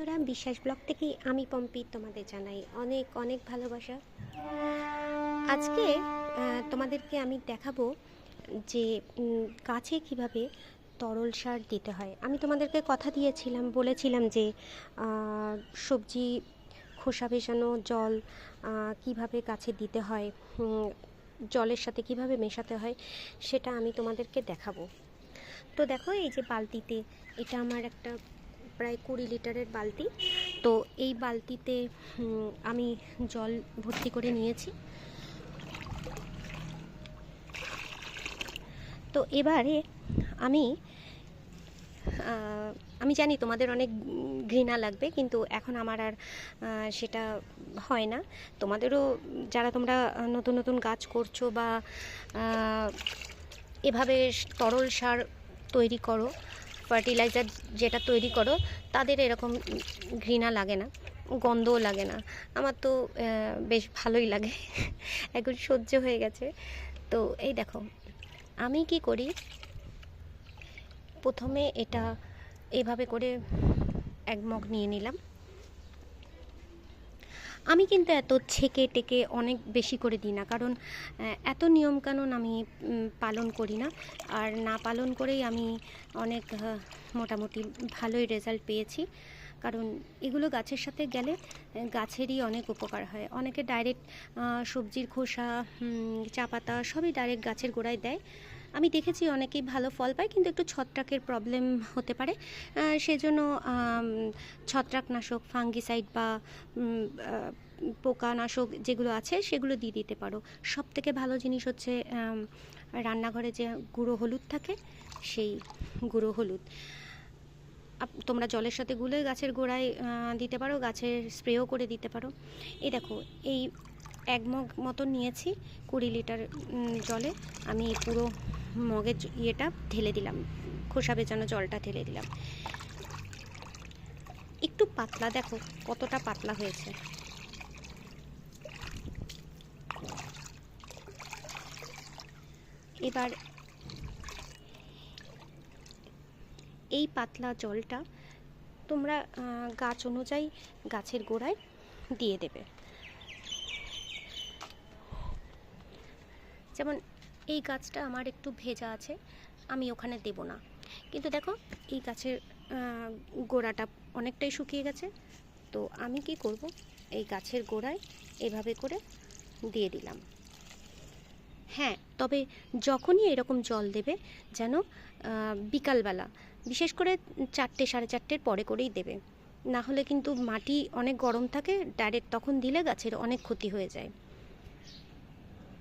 বন্ধুরা বিশ্বাস ব্লগ থেকে আমি পম্পি তোমাদের জানাই অনেক অনেক ভালোবাসা। আজকে তোমাদেরকে আমি দেখাবো যে গাছে কীভাবে তরল সার দিতে হয়। আমি তোমাদেরকে কথা দিয়েছিলাম, বলেছিলাম যে সবজি খোসা ভেজানো জল কীভাবে গাছে দিতে হয় জলের সাথে কীভাবে মেশাতে হয়, সেটা আমি তোমাদেরকে দেখাবো। তো দেখো, এই যে বালতিতে, এটা আমার একটা প্রায় কুড়ি লিটারের বালতি। তো এই বালতিতে আমি জল ভর্তি করে নিয়েছি। তো এবারে আমি আমি জানি তোমাদের অনেক ঘৃণা লাগবে, কিন্তু এখন আমার আর সেটা হয় না। তোমাদেরও যারা তোমরা নতুন নতুন গাছ করছ বা এভাবে তরল সার তৈরি করো ফার্টিলাইজার যেটা তৈরি করো, তাদের এরকম ঘৃণা লাগে না, গন্ধও লাগে না। আমার তো বেশ ভালোই লাগে, এখন সহ্য হয়ে গেছে। তো এই দেখো, আমি কি করি? প্রথমে এটা এভাবে করে এক মগ নিয়ে নিলাম। আমি কিন্তু এত ছেকে টেকে অনেক বেশি করে দিই না। কারণ এত নিয়মকানুন আমি পালন করি না। আর না পালন করেই আমি অনেক মোটামুটি ভালোই রেজাল্ট পেয়েছি। কারণ, এগুলো গাছের সাথে গেলে গাছেরই অনেক উপকার হয়। অনেকে ডাইরেক্ট সবজির খোসা চা পাতা সবই ডাইরেক্ট গাছের গোড়ায় দেয়। আমি দেখেছি অনেকেই ভালো ফল পায়, কিন্তু একটু ছত্রাকের প্রবলেম হতে পারে। সেজন্য ছত্রাকনাশক ফাঙ্গিসাইড বা পোকানাশক যেগুলো আছে, সেগুলো দিয়ে দিতে পারো। সব থেকে ভালো জিনিস হচ্ছে রান্নাঘরে যে গুঁড়ো হলুদ থাকে, সেই গুঁড়ো হলুদ। তোমরা জলের সাথে গুলে গাছের গোড়ায় দিতে পারো, গাছের স্প্রেও করে দিতে পারো। এই দেখো, এই এক মগ মতো নিয়েছি কুড়ি লিটার জলে। আমি পুরো মগের ইয়েটা ঢেলে দিলাম। খোসা বেচানো জলটা ঢেলে দিলাম। একটু পাতলা দেখো, কতটা পাতলা হয়েছে। এবার এই পাতলা জলটা তোমরা গাছ অনুযায়ী গাছের গোড়ায় দিয়ে দেবে। যেমন এই গাছটা আমার একটু ভেজা আছে, আমি ওখানে দেব না। কিন্তু দেখো, এই গাছের গোড়াটা অনেকটাই শুকিয়ে গেছে। তো আমি কি করব? এই গাছের গোড়ায় এভাবে করে দিয়ে দিলাম। হ্যাঁ তবে যখনই এরকম জল দেবে, যেন বিকালবেলা, বিশেষ করে চারটে, সাড়ে চারটের পরে করেই দেবে। না হলে কিন্তু মাটি অনেক গরম থাকে, ডাইরেক্ট তখন দিলে গাছের অনেক ক্ষতি হয়ে যায়।